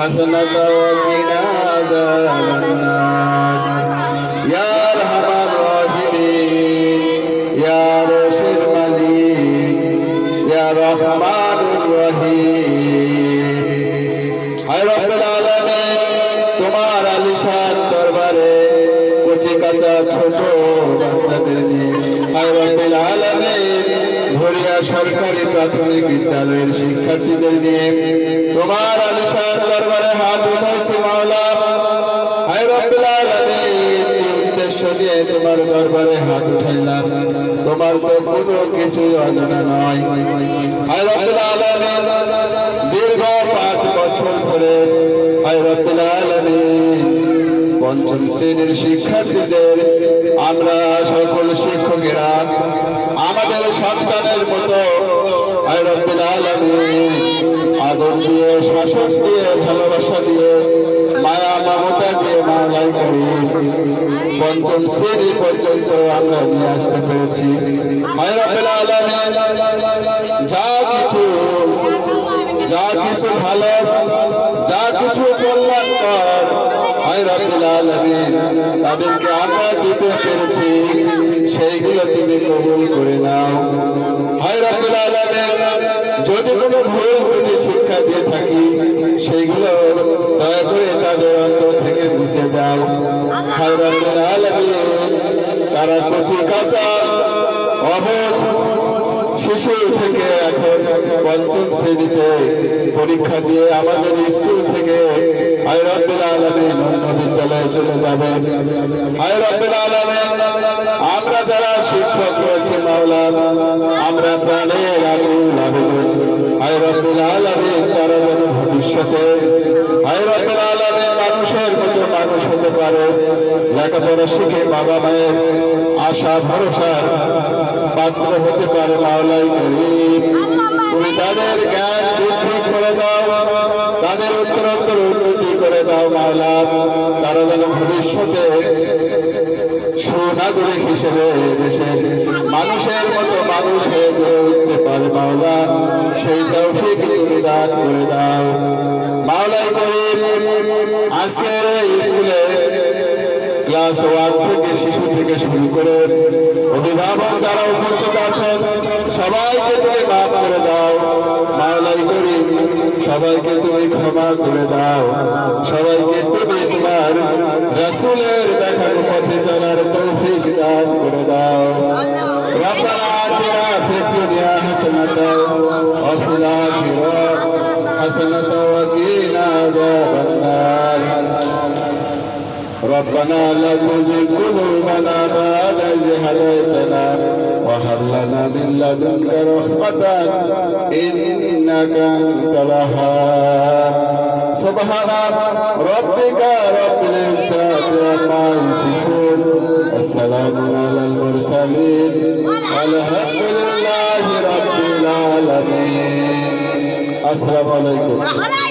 حسنة وقنا عذاب النار يا أرحم الراحمين يا رشد المليك يا رحمن الرحيم হায় রব্বুল আলামিন তোমার আলিশান দরবারে কচি কাঁচা ছোট বাচ্চাদের নিয়ে হায় রব্বুল আলামিন ভরিয়া সরকারি প্রাথমিক বিদ্যালয়ের শিক্ষার্থীদের নিয়ে তোমার আলিশান দরবারে হাত উঠাইছি মাওলা। হায় উদ্দেশ্য নিয়ে তোমার দরবারে হাত উঠাইলাম। তোমার তো কোনো কিছুই অজানা নয়। হায় রব্বুল দীর্ঘ পাঁচ বছর ধরে হায় পঞ্চম শ্রেণির শিক্ষার্থীদের আমরা সকল শিক্ষকেরা আমাদের সন্তানের মতো আদর দিয়ে, শাসন দিয়ে, ভালোবাসা দিয়ে, মায়া, মমতা দিয়ে, মাওলাই করি পঞ্চম শ্রেণি পর্যন্ত আমরা নিয়ে আসতে পেরেছি। যা কিছু যা কিছু ভালো, যা কিছু কল্যাণকর হায় রব্বুল আলামিন। তাদেরকে আমরা দিতে পেরেছি, সেইগুলো তুমি কবুল করে নাও। হায় আলামিন, যদি কোনো ভুল ত্রুটি শিক্ষা দিয়ে থাকি, সেইগুলো দয়া করে তাদের অন্তর থেকে মুছে যাও। হায় রব্বুল আলামিন, তারা কচি কাঁচা, অবশ শিশু থেকে এখন পঞ্চম শ্রেণীতে পরীক্ষা দিয়ে আমাদের স্কুল থেকে আয় রব্বুল আলামিন অন্য বিদ্যালয়ে চলে যাবে। আয় রব্বুল আলামিন আমরা যারা শিক্ষক রয়েছে মাওলা আমরা প্রাণের আগুন আবেদন আয় রব্বুল আলামিন তারা যেন ভবিষ্যতে আয় রব্বুল আলামিন মানুষের মতো মানুষ হতে পারে। লেখাপড়া শিখে বাবা মায়ের আশা ভরসার পাত্র হতে পারে মাওলাই করিম। তুমি তাদের জ্ঞান বৃদ্ধি করে দাও তাদের উত্তরোত্তর উন্নতি করে তারা যেন ভবিষ্যতে সুনাগরিক হিসেবে দেশের মানুষের মতো মানুষ হয়ে গড়ে উঠতে পারে। মাওলা, সেই তৌফিক তুমি দান করে দাও। মাওলাই করিম, আজকের স্কুলে ক্লাস ওয়ান থেকে শিশু থেকে শুরু করে অভিভাবক যারা উপস্থিত আছেন, সবাইকে তুমি মাফ করে দাও। করি সবাইকে তুমি ক্ষমা করে দাও সবাইকে তুমি তোমার রাসূলের দেখানো পথে চলার তৌফিক দান করে দাও ربنا آتنا في الدنيا حسنة وفي الآخرة حسنة وقنا عذاب النار ربنا لا تزغ قلوبنا بعد إذ هديتنا وهب لنا من لدنك رحمة إنك أنت الوهاب سبحان ربك رب العزة عما يصفون والسلام على المرسلين والحمد لله رب العالمين السلام عليكم وعليكم السلام